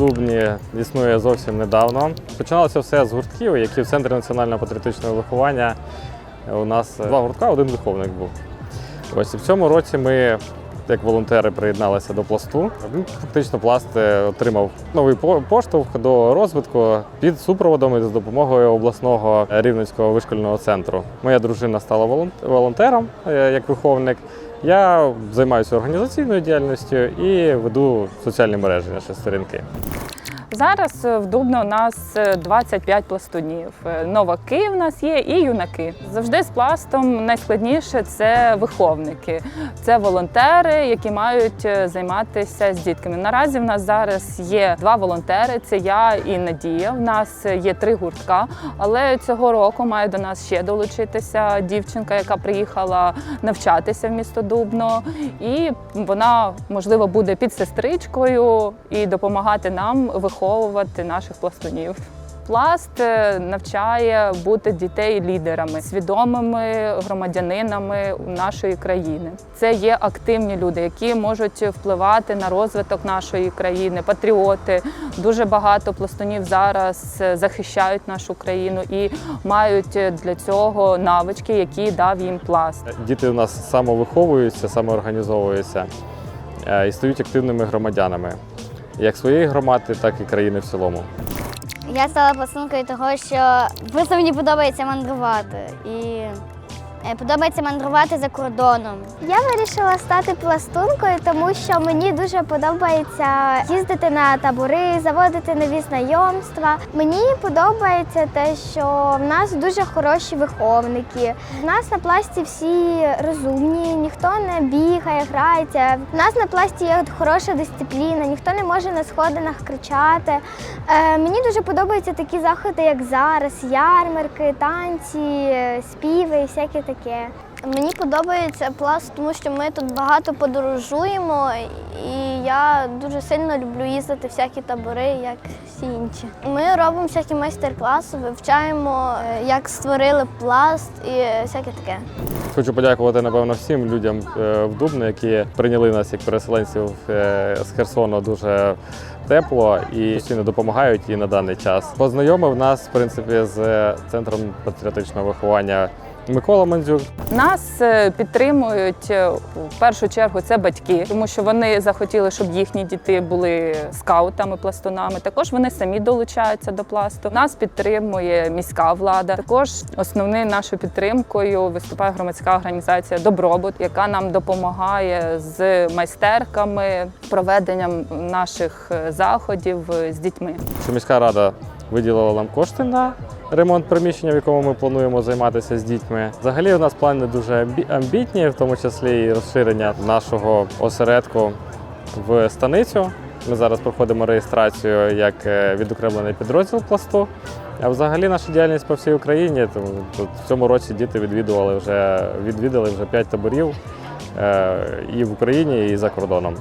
Дубні існує зовсім недавно. Починалося все з гуртків, які в центрі національного патріотичного виховання у нас два гуртка, один виховник був. Ось і в цьому році ми, як волонтери, приєдналися до пласту. Фактично пласт е, отримав новий поштовх до розвитку під супроводом і з допомогою обласного рівненського вишкільного центру. Моя дружина стала волонтером е, як виховник. Я займаюся організаційною діяльністю і веду соціальні мережі наші сторінки. Зараз е, в Дубно у нас е, 25 пластунів. Е, Новаки в нас є і юнаки. Завжди з пластом найскладніше це виховники, це волонтери, які мають е, займатися з дітками. Наразі в нас зараз є два волонтери: це я і Надія. В нас є три гуртка. Але цього року має до нас ще долучитися дівчинка, яка приїхала навчатися в місто Дубно, і вона можливо буде підсестричкою і допомагати нам виховувати наших пластунів. Пласт е, навчає бути дітей лідерами, свідомими громадянинами нашої країни. Це є активні люди, які можуть впливати на розвиток нашої країни, патріоти. Дуже багато пластунів зараз е, захищають нашу країну і мають е, для цього навички, які дав їм пласт. Діти у нас самовиховуються, самоорганізовуються і стають активними громадянами як своєї громади, так і країни в цілому. Я стала пасункою того, що просто мені подобається мандрувати. І подобається мандрувати за кордоном. Я вирішила стати пластункою, тому що мені дуже подобається їздити на табори, заводити нові знайомства. Мені подобається те, що в нас дуже хороші виховники. В нас на пласті всі розумні, ніхто не бігає, грається. В нас на пласті є хороша дисципліна, ніхто не може на сходинах кричати. Е, мені дуже подобаються такі заходи, як зараз: ярмарки, танці, е, співи і всяке таке. Мені подобається пласт, тому що ми тут багато подорожуємо, і я дуже сильно люблю їздити всякі табори, як всі інші. Ми робимо всякі майстер-класи, вивчаємо, е, як створили пласт і всяке таке. Хочу подякувати, напевно, всім людям е, в Дубно, які прийняли нас як переселенців е, з Херсону дуже тепло і постійно допомагають і на даний час. Познайомив нас, в принципі, з центром патріотичного виховання Микола Мандзюк. Нас е, підтримують е, в першу чергу це батьки, тому що вони захотіли, щоб їхні діти були скаутами, пластунами. Також вони самі долучаються до пласту. Нас підтримує міська влада. Також основною нашою підтримкою виступає громадська організація Добробут, яка нам допомагає з майстерками, проведенням наших е, заходів е, з дітьми. що міська рада виділила нам кошти на ремонт приміщення, в якому ми плануємо займатися з дітьми. Взагалі, у нас плани дуже амбі- амбітні, в тому числі і розширення нашого осередку в станицю. Ми зараз проходимо реєстрацію як е, відокремлений підрозділ пласту. А взагалі наша діяльність по всій Україні. Тут в цьому році діти відвідували вже відвідали вже п'ять таборів е, і в Україні, і за кордоном.